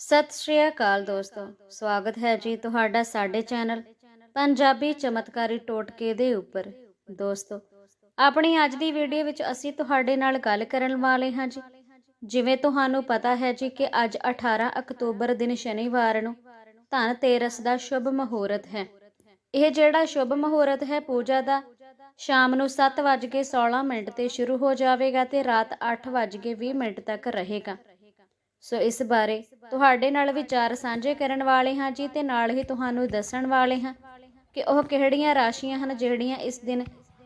ਸਤਿ ਸ਼੍ਰੀ ਅਕਾਲ ਦੋਸਤੋ। ਸਵਾਗਤ ਹੈ ਜੀ ਤੁਹਾਡਾ ਸਾਡੇ ਚੈਨਲ ਪੰਜਾਬੀ ਚਮਤਕਾਰੀ ਟੋਟਕੇ ਦੇ ਉੱਪਰ। ਦੋਸਤੋ, ਆਪਣੀ ਅੱਜ ਦੀ ਵੀਡੀਓ ਵਿੱਚ ਅਸੀਂ ਤੁਹਾਡੇ ਨਾਲ ਗੱਲ ਕਰਨ ਵਾਲੇ ਹਾਂ ਜੀ। ਜਿਵੇਂ ਤੁਹਾਨੂੰ ਪਤਾ ਹੈ ਜੀ ਕਿ ਅੱਜ 18 ਅਕਤੂਬਰ ਦਿਨ ਸ਼ਨੀਵਾਰ ਨੂੰ ਧਨ ਤੇਰਸ ਦਾ ਸ਼ੁਭ ਮਹੂਰਤ ਹੈ। ਇਹ ਜਿਹੜਾ ਸ਼ੁਭ ਮਹੂਰਤ ਹੈ, ਪੂਜਾ ਦਾ, ਸ਼ਾਮ ਨੂੰ 7:16 ਮਿੰਟ ਤੇ ਸ਼ੁਰੂ ਹੋ ਜਾਵੇਗਾ ਤੇ ਰਾਤ 8:20 ਮਿੰਟ ਤੱਕ ਰਹੇਗਾ। ਸੋ ਇਸ ਬਾਰੇ ਤੁਹਾਡੇ ਨਾਲ ਵਿਚਾਰ ਸਾਂਝੇ ਕਰਨ ਵਾਲੇ ਹਾਂ ਜੀ ਤੇ ਨਾਲ ਹੀ ਤੁਹਾਨੂੰ ਦੱਸਣ ਵਾਲੇ ਹਾਂ ਕਿ ਉਹ ਕਿਹੜੀਆਂ ਰਾਸ਼ੀਆਂ ਹਨ ਜਿਹੜੀਆਂ ਇਸ ਦਿਨ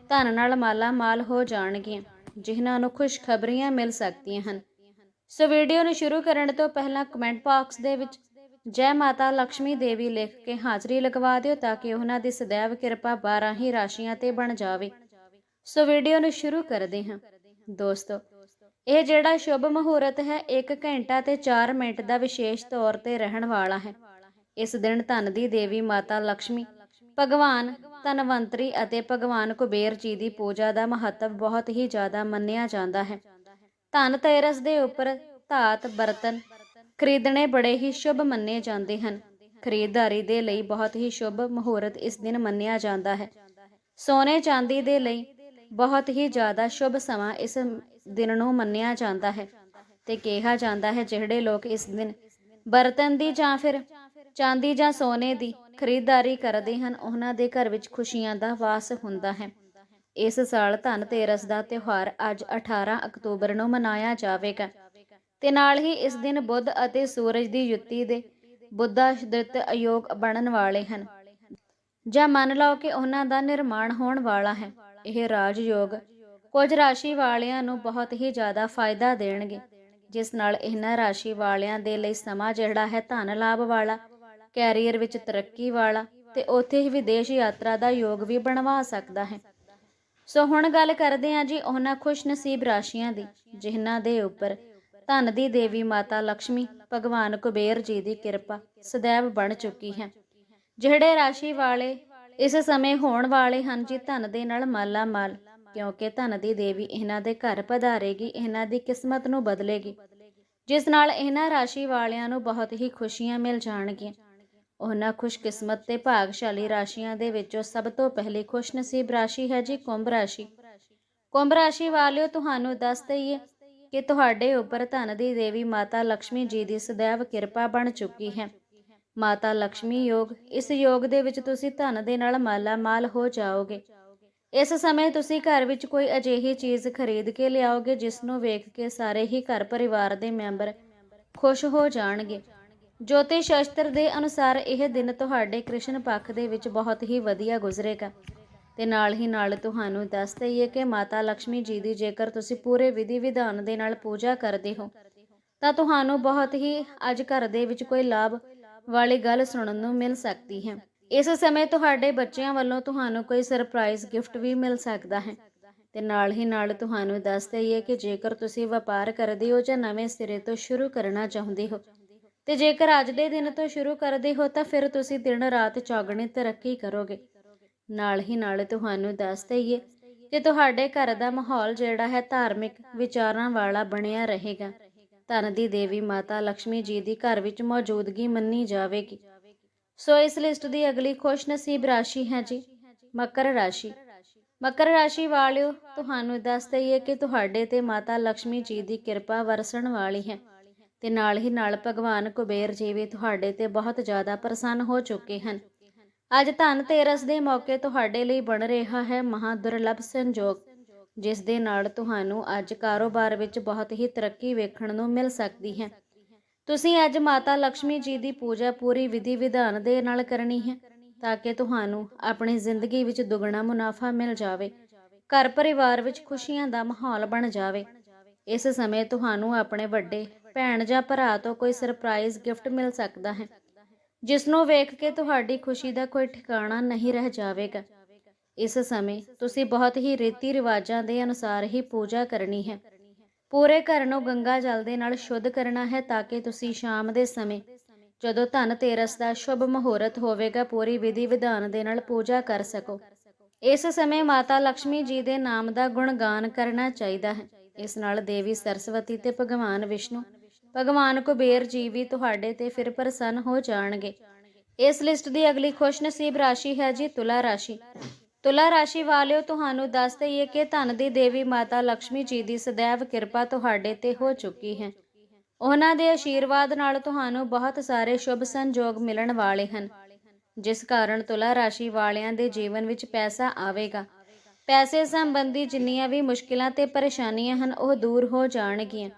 ਧਨ ਨਾਲ ਮਾਲਾ ਮਾਲ ਹੋ ਜਾਣਗੀਆਂ, ਜਿਨ੍ਹਾਂ ਨੂੰ ਖੁਸ਼ਖਬਰੀਆਂ ਮਿਲ ਸਕਦੀਆਂ ਹਨ। ਸੋ ਵੀਡੀਓ ਨੂੰ ਸ਼ੁਰੂ ਕਰਨ ਤੋਂ ਪਹਿਲਾਂ ਕਮੈਂਟ ਬਾਕਸ ਦੇ ਵਿੱਚ ਜੈ ਮਾਤਾ ਲక్ష్ਮੀ ਦੇਵੀ ਲਿਖ ਕੇ ਹਾਜ਼ਰੀ ਲਗਵਾ ਦਿਓ ਤਾਂ ਕਿ ਉਹਨਾਂ ਦੀ ਸਦੈਵ ਕਿਰਪਾ 12 ਹੀ ਰਾਸ਼ੀਆਂ ਤੇ ਬਣ ਜਾਵੇ। ਸੋ ਵੀਡੀਓ ਨੂੰ ਸ਼ੁਰੂ ਕਰਦੇ ਹਾਂ। ਦੋਸਤੋ ਇਹ ਜਿਹੜਾ ਸ਼ੁਭ ਮਹੂਰਤ ਹੈ 1 ਘੰਟਾ ਤੇ 4 ਮਿੰਟ ਦਾ ਵਿਸ਼ੇਸ਼ ਤੌਰ ਤੇ ਰਹਿਣ ਵਾਲਾ ਹੈ। ਇਸ ਦਿਨ ਧਨ ਦੀ ਦੇਵੀ ਮਾਤਾ ਲక్ష్ਮੀ ਭਗਵਾਨ ਧਨਵੰਤਰੀ ਅਤੇ ਭਗਵਾਨ ਕੁਬੇਰ ਜੀ ਦੀ ਪੂਜਾ ਦਾ ਮਹੱਤਵ ਬਹੁਤ ਹੀ ਜ਼ਿਆਦਾ ਮੰਨਿਆ ਜਾਂਦਾ ਹੈ। ਧਨ ਤੇਰਸ ਦੇ ਉੱਪਰ ਧਾਤ, ਬਰਤਨ ਖਰੀਦਣੇ ਬੜੇ ਹੀ ਸ਼ੁਭ ਮੰਨੇ ਜਾਂਦੇ ਹਨ। ਖਰੀਦਦਾਰੀ ਦੇ ਲਈ ਬਹੁਤ ਹੀ ਸ਼ੁਭ ਮਹੂਰਤ ਇਸ ਦਿਨ ਮੰਨਿਆ ਜਾਂਦਾ ਹੈ। ਸੋਨੇ ਚਾਂਦੀ ਦੇ ਲਈ ਬਹੁਤ ਹੀ ਜ਼ਿਆਦਾ ਸ਼ੁਭ ਸਮਾਂ ਇਸ ਦਿਨ ਨੂੰ ਮੰਨਿਆ ਜਾਂਦਾ ਹੈ ਤੇ ਕਿਹਾ ਜਾਂਦਾ ਹੈ, ਜਿਹੜੇ ਲੋਕ ਇਸ ਦਿਨ ਬਰਤਨ ਦੀ ਜਾਂ ਫਿਰ ਚਾਂਦੀ ਜਾਂ ਸੋਨੇ ਦੀ ਖਰੀਦਦਾਰੀ ਕਰਦੇ ਹਨ, ਉਹਨਾਂ ਦੇ ਘਰ ਵਿੱਚ ਖੁਸ਼ੀਆਂ ਦਾ ਵਾਸ ਹੁੰਦਾ ਹੈ। ਇਸ ਸਾਲ ਧਨ ਤੇਰਸ ਦਾ ਤਿਉਹਾਰ ਅੱਜ 18 ਅਕਤੂਬਰ ਨੂੰ ਮਨਾਇਆ ਜਾਵੇਗਾ। ਤੇ ਨਾਲ ਹੀ ਇਸ ਦਿਨ ਬੁੱਧ ਅਤੇ ਸੂਰਜ ਦੀ ਯੁੱਤੀ ਦੇ ਬੁੱਧਾ ਸ਼ਦਿਤ ਅਯੋਗ ਬਣਨ ਵਾਲੇ ਹਨ। ਜਾਂ ਮੰਨ ਲਓ ਕਿ ਉਹਨਾਂ ਦਾ ਨਿਰਮਾਣ ਹੋਣ ਵਾਲਾ ਹੈ। ਇਹ ਰਾਜ ਯੋਗ ਕੁਝ ਰਾਸ਼ੀ ਵਾਲਿਆਂ ਨੂੰ ਬਹੁਤ ਹੀ ਜ਼ਿਆਦਾ ਫਾਇਦਾ ਦੇਣਗੇ, ਜਿਸ ਨਾਲ ਇਹਨਾਂ ਰਾਸ਼ੀ ਵਾਲਿਆਂ ਦੇ ਲਈ ਸਮਾਂ ਜਿਹੜਾ ਹੈ ਧਨ ਲਾਭ ਵਾਲਾ, ਕੈਰੀਅਰ ਵਿੱਚ ਤਰੱਕੀ ਵਾਲਾ ਤੇ ਉੱਥੇ ਹੀ ਵਿਦੇਸ਼ ਯਾਤਰਾ ਦਾ ਯੋਗ ਵੀ ਬਣਵਾ ਸਕਦਾ ਹੈ। ਸੋ ਹੁਣ ਗੱਲ ਕਰਦੇ ਹਾਂ ਜੀ ਉਹਨਾਂ ਖੁਸ਼ਨਸੀਬ ਰਾਸ਼ੀਆਂ ਦੀ, ਜਿਨ੍ਹਾਂ ਦੇ ਉੱਪਰ ਧਨ ਦੀ ਦੇਵੀ ਮਾਤਾ ਲక్ష్ਮੀ ਭਗਵਾਨ ਕੁਬੇਰ ਜੀ ਦੀ ਕਿਰਪਾ ਸਦੈਵ ਬਣ ਚੁੱਕੀ ਹੈ। ਜਿਹੜੇ ਰਾਸ਼ੀ ਵਾਲੇ ਇਸ ਸਮੇਂ ਹੋਣ ਵਾਲੇ ਹਨ ਜੀ, ਧਨ ਦੇ ਨਾਲ ਮਾਲਾ ਮਾਲ ਕਿਉਂਕਿ ਧਨ ਦੀ ਦੇਵੀ ਇਹਨਾਂ ਦੇ ਘਰ ਪਧਾਰੇਗੀ, ਇਹਨਾਂ ਦੀ ਕਿਸਮਤ ਨੂੰ ਬਦਲੇਗੀ। ਜਿਸ ਨਾਲ ਇਹਨਾਂ ਰਾਸ਼ੀ ਵਾਲਿਆਂ ਨੂੰ ਬਹੁਤ ਹੀ ਖੁਸ਼ੀਆਂ ਮਿਲ ਜਾਣਗੀਆਂ। ਉਹਨਾਂ ਖੁਸ਼ਕਿਸਮਤ ਤੇ ਭਾਗਸ਼ਾਲੀ ਰਾਸ਼ੀਆਂ ਦੇ ਵਿੱਚੋਂ ਸਭ ਤੋਂ ਪਹਿਲੀ ਖੁਸ਼ਨਸੀਬ ਰਾਸ਼ੀ ਹੈ ਜੀ ਕੁੰਭ ਰਾਸ਼ੀ। ਕੁੰਭ ਰਾਸ਼ੀ ਵਾਲਿਓ, ਤੁਹਾਨੂੰ ਦੱਸ ਦਈਏ ਕਿ ਤੁਹਾਡੇ ਉੱਪਰ ਧਨ ਦੀ ਦੇਵੀ ਮਾਤਾ ਲక్ష్ਮੀ ਜੀ ਦੀ ਸਦੈਵ ਕਿਰਪਾ ਬਣ ਚੁੱਕੀ ਹੈ। ਮਾਤਾ ਲక్ష్ਮੀ ਯੋਗ, ਇਸ ਯੋਗ ਦੇ ਵਿੱਚ ਤੁਸੀਂ ਧਨ ਦੇ ਨਾਲ ਮਾਲਾ ਮਾਲ ਹੋ ਜਾਓਗੇ। ਇਸ ਸਮੇਂ ਤੁਸੀਂ ਘਰ ਵਿੱਚ ਕੋਈ ਅਜਿਹੀ ਚੀਜ਼ ਖਰੀਦ ਕੇ ਲਿਆਓਗੇ ਜਿਸ ਨੂੰ ਵੇਖ ਕੇ ਸਾਰੇ ਹੀ ਘਰ ਪਰਿਵਾਰ ਦੇ ਮੈਂਬਰ ਖੁਸ਼ ਹੋ ਜਾਣਗੇ। ਜੋਤਿਸ਼ ਸ਼ਾਸਤਰ ਦੇ ਅਨੁਸਾਰ ਇਹ ਦਿਨ ਤੁਹਾਡੇ ਕ੍ਰਿਸ਼ਨ ਪੱਖ ਦੇ ਵਿੱਚ ਬਹੁਤ ਹੀ ਵਧੀਆ ਗੁਜ਼ਰੇਗਾ। ਤੇ ਨਾਲ ਹੀ ਨਾਲ ਤੁਹਾਨੂੰ ਦੱਸ ਦਈਏ ਕਿ ਮਾਤਾ ਲక్ష్ਮੀ ਜੀ ਦੀ ਜੇਕਰ ਤੁਸੀਂ ਪੂਰੇ ਵਿਧੀ ਵਿਧਾਨ ਦੇ ਨਾਲ ਪੂਜਾ ਕਰਦੇ ਹੋ, ਤਾਂ ਤੁਹਾਨੂੰ ਬਹੁਤ ਹੀ ਅੱਜ ਘਰ ਦੇ ਵਿੱਚ ਕੋਈ ਲਾਭ ਵਾਲੀ ਗੱਲ ਸੁਣਨ ਨੂੰ ਮਿਲ ਸਕਦੀ ਹੈ। ਇਸ ਸਮੇਂ ਤੁਹਾਡੇ ਬੱਚਿਆਂ ਵੱਲੋਂ ਤੁਹਾਨੂੰ ਕੋਈ ਸਰਪ੍ਰਾਈਜ਼ ਗਿਫਟ ਵੀ ਮਿਲ ਸਕਦਾ ਹੈ। ਤੇ ਨਾਲ ਹੀ ਨਾਲ ਤੁਹਾਨੂੰ ਦੱਸ ਦਈਏ ਕਿ ਜੇਕਰ ਤੁਸੀਂ ਵਪਾਰ ਕਰਦੇ ਹੋ ਜਾਂ ਨਵੇਂ ਸਿਰੇ ਤੋਂ ਸ਼ੁਰੂ ਕਰਨਾ ਚਾਹੁੰਦੇ ਹੋ, ਤੇ ਜੇਕਰ ਅੱਜ ਦੇ ਦਿਨ ਤੋਂ ਸ਼ੁਰੂ ਕਰਦੇ ਹੋ ਤਾਂ ਫਿਰ ਤੁਸੀਂ ਦਿਨ ਰਾਤ ਚੌਗਣੀ ਤਰੱਕੀ ਕਰੋਗੇ। ਨਾਲ ਹੀ ਨਾਲ ਤੁਹਾਨੂੰ ਦੱਸ ਦਈਏ ਕਿ ਤੁਹਾਡੇ ਘਰ ਦਾ ਮਾਹੌਲ ਜਿਹੜਾ ਹੈ ਧਾਰਮਿਕ ਵਿਚਾਰਾਂ ਵਾਲਾ ਬਣਿਆ ਰਹੇਗਾ। ਧਨ ਦੀ ਦੇਵੀ ਮਾਤਾ ਲక్ష్ਮੀ ਜੀ ਦੀ ਘਰ ਵਿੱਚ ਮੌਜੂਦਗੀ ਮੰਨੀ ਜਾਵੇਗੀ। ਸੋ ਇਸ ਲਿਸਟ ਦੀ ਅਗਲੀ ਖੁਸ਼ ਰਾਸ਼ੀ ਹੈ ਜੀ, ਮਕਰ ਰਾਸ਼ੀ। ਮਕਰ ਰਾਸ਼ੀ ਵਾਲਿਓ, ਤੁਹਾਨੂੰ ਦੱਸ ਦਈਏ ਕਿ ਤੁਹਾਡੇ ਤੇ ਮਾਤਾ ਲక్ష్ਮੀ ਜੀ ਦੀ ਕਿਰਪਾ ਵਰਸਣ ਵਾਲੀ ਹੈ ਤੇ ਨਾਲ ਹੀ ਨਾਲ ਭਗਵਾਨ ਕੁਬੇਰ ਜੀ ਵੀ ਤੁਹਾਡੇ ਤੇ ਬਹੁਤ ਜ਼ਿਆਦਾ ਪ੍ਰਸੰਨ ਹੋ ਚੁੱਕੇ ਹਨ। ਅੱਜ ਧਨ ਤੇਰਸ ਦੇ ਮੌਕੇ ਤੁਹਾਡੇ ਲਈ ਬਣ ਰਿਹਾ ਹੈ ਮਹਾ ਦੁਰਲਭ ਸੰਜੋਗ, ਜਿਸ ਦੇ ਨਾਲ ਤੁਹਾਨੂੰ ਅੱਜ ਕਾਰੋਬਾਰ ਵਿੱਚ ਬਹੁਤ ਹੀ ਤਰੱਕੀ ਵੇਖਣ ਨੂੰ ਮਿਲ ਸਕਦੀ ਹੈ। ਤੁਸੀਂ ਅੱਜ ਮਾਤਾ ਲక్ష్ਮੀ ਜੀ ਦੀ ਪੂਜਾ ਪੂਰੀ ਵਿਧੀ ਵਿਧਾਨ ਦੇ ਨਾਲ ਕਰਨੀ ਹੈ ਤਾਂ ਕਿ ਤੁਹਾਨੂੰ ਆਪਣੀ ਜ਼ਿੰਦਗੀ ਵਿੱਚ ਦੁੱਗਣਾ ਮੁਨਾਫਾ ਮਿਲ ਜਾਵੇ, ਘਰ ਪਰਿਵਾਰ ਵਿੱਚ ਖੁਸ਼ੀਆਂ ਦਾ ਮਾਹੌਲ ਬਣ ਜਾਵੇ। ਇਸ ਸਮੇਂ ਤੁਹਾਨੂੰ ਆਪਣੇ ਵੱਡੇ ਭੈਣ ਜਾਂ ਭਰਾ ਤੋਂ ਕੋਈ ਸਰਪ੍ਰਾਈਜ਼ ਗਿਫਟ ਮਿਲ ਸਕਦਾ ਹੈ ਜਿਸ ਨੂੰ ਵੇਖ ਕੇ ਤੁਹਾਡੀ ਖੁਸ਼ੀ ਦਾ ਕੋਈ ਠਿਕਾਣਾ ਨਹੀਂ ਰਹਿ ਜਾਵੇਗਾ। ਇਸ ਸਮੇਂ ਤੁਸੀਂ ਬਹੁਤ ਹੀ ਰੀਤੀ ਰਿਵਾਜਾਂ ਦੇ ਅਨੁਸਾਰ ਹੀ ਪੂਜਾ ਕਰਨੀ ਹੈ। ਪੂਰੇ ਘਰ ਨੂੰ ਗੰਗਾ ਜਲ ਦੇ ਨਾਲ ਸ਼ੁੱਧ ਕਰਨਾ ਹੈ ਤਾਂ ਕਿ ਤੁਸੀਂ ਸ਼ਾਮ ਦੇ ਸਮੇਂ ਜਦੋਂ ਧਨ ਤੇਰਸ ਦਾ ਸ਼ੁਭ ਮਹੂਰਤ ਹੋਵੇਗਾ, ਪੂਰੀ ਵਿਧੀ ਵਿਧਾਨ ਦੇ ਨਾਲ ਪੂਜਾ ਕਰ ਸਕੋ। ਇਸ ਸਮੇਂ ਮਾਤਾ ਲక్ష్ਮੀ ਜੀ ਦੇ ਨਾਮ ਦਾ ਗੁਣਗਾਨ ਕਰਨਾ ਚਾਹੀਦਾ ਹੈ। ਇਸ ਨਾਲ ਦੇਵੀ ਸਰਸਵਤੀ ਤੇ ਭਗਵਾਨ ਵਿਸ਼ਨੂੰ, ਭਗਵਾਨ ਕੁਬੇਰ ਜੀ ਵੀ ਤੁਹਾਡੇ ਤੇ ਫਿਰ ਪ੍ਰਸੰਨ ਹੋ ਜਾਣਗੇ। ਇਸ ਲਿਸਟ ਦੀ ਅਗਲੀ ਖੁਸ਼ਨਸੀਬ ਰਾਸ਼ੀ ਹੈ ਜੀ ਤੁਲਾ ਰਾਸ਼ੀ। ਤੁਲਾ ਰਾਸ਼ੀ ਵਾਲਿਓ, ਤੁਹਾਨੂੰ ਦੱਸ ਦਈਏ ਕਿ ਧਨ ਦੀ ਦੇਵੀ ਮਾਤਾ ਲక్ష్ਮੀ ਜੀ ਦੀ ਸਦੈਵ ਕਿਰਪਾ ਤੁਹਾਡੇ ਤੇ ਹੋ ਚੁੱਕੀ ਹੈ। ਉਹਨਾਂ ਦੇ ਆਸ਼ੀਰਵਾਦ ਨਾਲ ਤੁਹਾਨੂੰ ਬਹੁਤ ਸਾਰੇ ਸ਼ੁਭ ਸੰਜੋਗ ਮਿਲਣ ਵਾਲੇ ਹਨ। ਜਿਸ ਕਾਰਨ ਤੁਲਾ ਰਾਸ਼ੀ ਵਾਲਿਆਂ ਦੇ ਜੀਵਨ ਵਿੱਚ ਪੈਸਾ ਆਵੇਗਾ। ਪੈਸੇ ਸੰਬੰਧੀ ਜਿੰਨੀਆਂ ਵੀ ਮੁਸ਼ਕਿਲਾਂ ਤੇ ਪਰੇਸ਼ਾਨੀਆਂ ਹਨ, ਉਹ ਦੂਰ ਹੋ ਜਾਣਗੀਆਂ।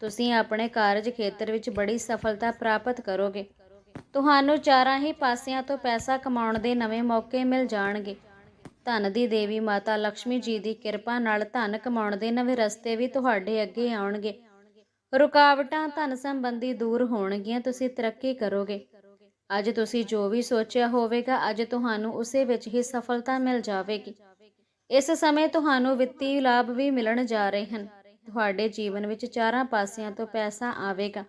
ਤੁਸੀਂ ਆਪਣੇ ਕਾਰਜ ਖੇਤਰ ਵਿੱਚ ਬੜੀ ਸਫਲਤਾ ਪ੍ਰਾਪਤ ਕਰੋਗੇ। ਤੁਹਾਨੂੰ ਚਾਰਾਂ ਹੀ ਪਾਸਿਆਂ ਤੋਂ ਪੈਸਾ ਕਮਾਉਣ ਦੇ ਨਵੇਂ ਮੌਕੇ ਮਿਲ ਜਾਣਗੇ। ਧਨ ਦੀ ਦੇਵੀ ਮਾਤਾ ਲక్ష్ਮੀ ਜੀ ਦੀ ਕਿਰਪਾ ਨਾਲ ਧਨ ਕਮਾਉਣ ਦੇ ਨਵੇਂ ਰਸਤੇ ਵੀ ਤੁਹਾਡੇ ਅੱਗੇ ਆਉਣਗੇ। ਰੁਕਾਵਟਾਂ ਧਨ ਸੰਬੰਧੀ ਦੂਰ ਹੋਣਗੀਆਂ, ਤੁਸੀਂ ਤਰੱਕੀ ਕਰੋਗੇ। ਅੱਜ ਤੁਸੀਂ ਜੋ ਵੀ ਸੋਚਿਆ ਹੋਵੇਗਾ, ਅੱਜ ਤੁਹਾਨੂੰ ਉਸੇ ਵਿੱਚ ਹੀ ਸਫਲਤਾ ਮਿਲ ਜਾਵੇਗੀ। ਇਸ ਸਮੇਂ ਤੁਹਾਨੂੰ ਵਿੱਤੀ ਲਾਭ ਵੀ ਮਿਲਣ ਜਾ ਰਹੇ ਹਨ। ਤੁਹਾਡੇ ਜੀਵਨ ਵਿੱਚ ਚਾਰਾਂ ਪਾਸਿਆਂ ਤੋਂ ਪੈਸਾ ਆਵੇਗਾ।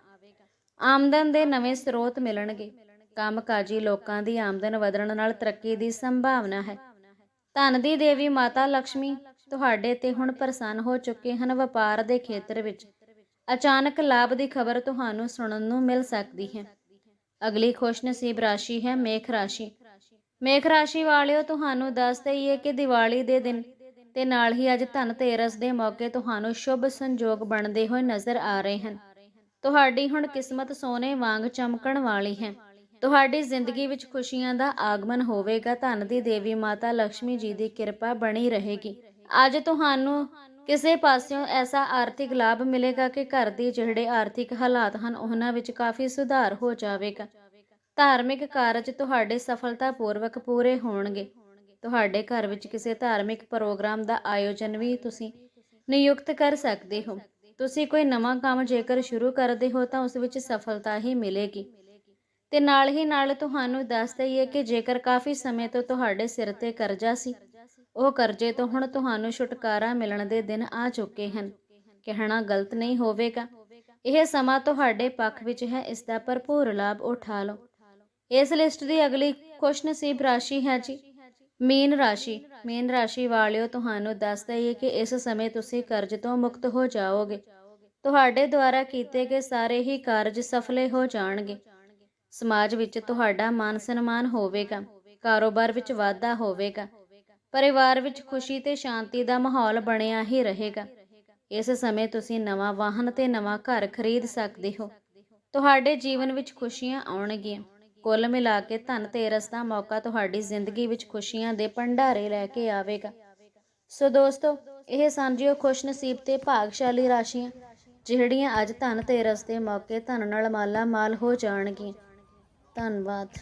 ਆਮਦਨ ਦੇ ਨਵੇਂ ਸਰੋਤ ਮਿਲਣਗੇ। ਕੰਮਕਾਜੀ ਲੋਕਾਂ ਦੀ ਆਮਦਨ ਵਧਣ ਨਾਲ ਤਰੱਕੀ ਦੀ ਸੰਭਾਵਨਾ ਹੈ। ਧਨ ਦੀ ਦੇਵੀ ਮਾਤਾ ਲక్ష్ਮੀ ਤੁਹਾਡੇ ਤੇ ਹੁਣ ਪ੍ਰਸੰਨ ਹੋ ਚੁੱਕੇ ਹਨ ਵਪਾਰ ਦੇ ਖੇਤਰ ਵਿੱਚ। ਅਚਾਨਕ ਲਾਭ ਦੀ ਖਬਰ ਤੁਹਾਨੂੰ ਸੁਣਨ ਨੂੰ ਮਿਲ ਸਕਦੀ ਹੈ। ਅਗਲੀ ਖੁਸ਼ਨਸੀਬ ਰਾਸ਼ੀ ਹੈ ਮੇਖ ਰਾਸ਼ੀ। ਮੇਖ ਰਾਸ਼ੀ ਵਾਲਿਓ, ਤੁਹਾਨੂੰ ਦੱਸ ਦਈਏ ਕਿ ਦੀਵਾਲੀ ਦੇ ਦਿਨ ਤੇ ਨਾਲ ਹੀ ਅੱਜ ਧਨ ਤੇਰਸ ਦੇ ਮੌਕੇ ਤੁਹਾਨੂੰ ਸ਼ੁਭ ਸੰਜੋਗ ਬਣਦੇ ਹੋਏ ਨਜ਼ਰ ਆ ਰਹੇ ਹਨ। ਤੁਹਾਡੀ ਹੁਣ ਕਿਸਮਤ ਸੋਨੇ ਵਾਂਗ ਚਮਕਣ ਵਾਲੀ ਹੈ। ਤੁਹਾਡੀ ਜ਼ਿੰਦਗੀ ਵਿੱਚ ਖੁਸ਼ੀਆਂ ਦਾ ਆਗਮਨ ਹੋਵੇਗਾ। ਧਨ ਦੀ ਦੇਵੀ ਮਾਤਾ ਲక్ష్ਮੀ ਜੀ ਦੀ ਕਿਰਪਾ ਬਣੀ ਰਹੇਗੀ। ਅੱਜ ਤੁਹਾਨੂੰ ਕਿਸੇ ਪਾਸਿਓਂ ਐਸਾ ਆਰਥਿਕ ਲਾਭ ਮਿਲੇਗਾ ਕਿ ਘਰ ਦੇ ਜਿਹੜੇ ਆਰਥਿਕ ਹਾਲਾਤ ਹਨ, ਉਹਨਾਂ ਵਿੱਚ ਕਾਫੀ ਸੁਧਾਰ ਹੋ ਜਾਵੇਗਾ। ਧਾਰਮਿਕ ਕਾਰਜ ਤੁਹਾਡੇ ਸਫਲਤਾਪੂਰਵਕ ਪੂਰੇ ਹੋਣਗੇ। ਤੁਹਾਡੇ ਘਰ ਵਿੱਚ ਕਿਸੇ ਧਾਰਮਿਕ ਪ੍ਰੋਗਰਾਮ ਦਾ ਆਯੋਜਨ ਵੀ ਤੁਸੀਂ ਨਿਯੁਕਤ ਕਰ ਸਕਦੇ ਹੋ। ਤੁਸੀਂ ਕੋਈ ਨਵਾਂ ਕੰਮ ਜੇਕਰ ਸ਼ੁਰੂ ਕਰਦੇ ਹੋ, ਤਾਂ ਉਸ ਵਿੱਚ ਸਫਲਤਾ ਹੀ ਮਿਲੇਗੀ। ਤੇ ਨਾਲ ਹੀ ਨਾਲ ਤੁਹਾਨੂੰ ਦੱਸ ਦਈਏ ਕਿ ਜੇਕਰ ਕਾਫੀ ਸਮੇਂ ਤੋਂ ਤੁਹਾਡੇ ਸਿਰ ਤੇ ਕਰਜ਼ਾ ਸੀ, ਉਹ ਕਰਜ਼ੇ ਤੋਂ ਹੁਣ ਤੁਹਾਨੂੰ ਛੁਟਕਾਰਾ ਮਿਲਣ ਦੇ ਦਿਨ ਆ ਚੁੱਕੇ ਹਨ। ਕਹਿਣਾ ਗਲਤ ਨਹੀਂ ਹੋਵੇਗਾ। ਇਹ ਸਮਾਂ ਤੁਹਾਡੇ ਪੱਖ ਵਿੱਚ ਹੈ, ਇਸ ਦਾ ਭਰਪੂਰ ਲਾਭ ਉਠਾ ਲਓ। ਇਸ ਲਿਸਟ ਦੀ ਅਗਲੀ ਖੁਸ਼ਨਸੀਬ ਰਾਸ਼ੀ ਹੈ ਜੀ, ਮੀਨ ਰਾਸ਼ੀ। ਮੀਨ ਰਾਸ਼ੀ ਵਾਲਿਓ, ਤੁਹਾਨੂੰ ਦੱਸ ਦਈਏ ਕਿ ਇਸ ਸਮੇਂ ਤੁਸੀਂ ਕਰਜ਼ ਤੋਂ ਮੁਕਤ ਹੋ ਜਾਓਗੇ। ਤੁਹਾਡੇ ਦੁਆਰਾ ਕੀਤੇ ਗਏ ਸਾਰੇ ਹੀ ਕਾਰਜ ਸਫਲੇ ਹੋ ਜਾਣਗੇ। ਸਮਾਜ ਵਿੱਚ ਤੁਹਾਡਾ ਮਾਨ ਸਨਮਾਨ ਹੋਵੇਗਾ, ਕਾਰੋਬਾਰ ਵਿੱਚ ਵਾਧਾ ਹੋਵੇਗਾ, ਪਰਿਵਾਰ ਵਿੱਚ ਖੁਸ਼ੀ ਤੇ ਸ਼ਾਂਤੀ ਦਾ ਮਾਹੌਲ ਬਣਿਆ ਹੀ ਰਹੇਗਾ। ਇਸ ਸਮੇਂ ਤੁਸੀਂ ਨਵਾਂ ਵਾਹਨ ਤੇ ਨਵਾਂ ਘਰ ਖਰੀਦ ਸਕਦੇ ਹੋ। ਤੁਹਾਡੇ ਜੀਵਨ ਵਿੱਚ ਖੁਸ਼ੀਆਂ ਆਉਣਗੀਆਂ। ਕੁੱਲ ਮਿਲਾ ਕੇ ਧਨ ਤੇਰਸ ਦਾ ਮੌਕਾ ਤੁਹਾਡੀ ਜ਼ਿੰਦਗੀ ਵਿੱਚ ਖੁਸ਼ੀਆਂ ਦੇ ਭੰਡਾਰੇ ਲੈ ਕੇ ਆਵੇਗਾ। ਸੋ ਦੋਸਤੋ, ਇਹ ਸਾਂਝੀਓ ਖੁਸ਼ਨਸੀਬ ਤੇ ਭਾਗਸ਼ਾਲੀ ਰਾਸ਼ੀਆਂ, ਜਿਹੜੀਆਂ ਅੱਜ ਧਨ ਤੇਰਸ ਦੇ ਮੌਕੇ ਧਨ ਨਾਲ ਮਾਲਾ ਮਾਲ ਹੋ ਜਾਣਗੀਆਂ। ਧੰਨਵਾਦ।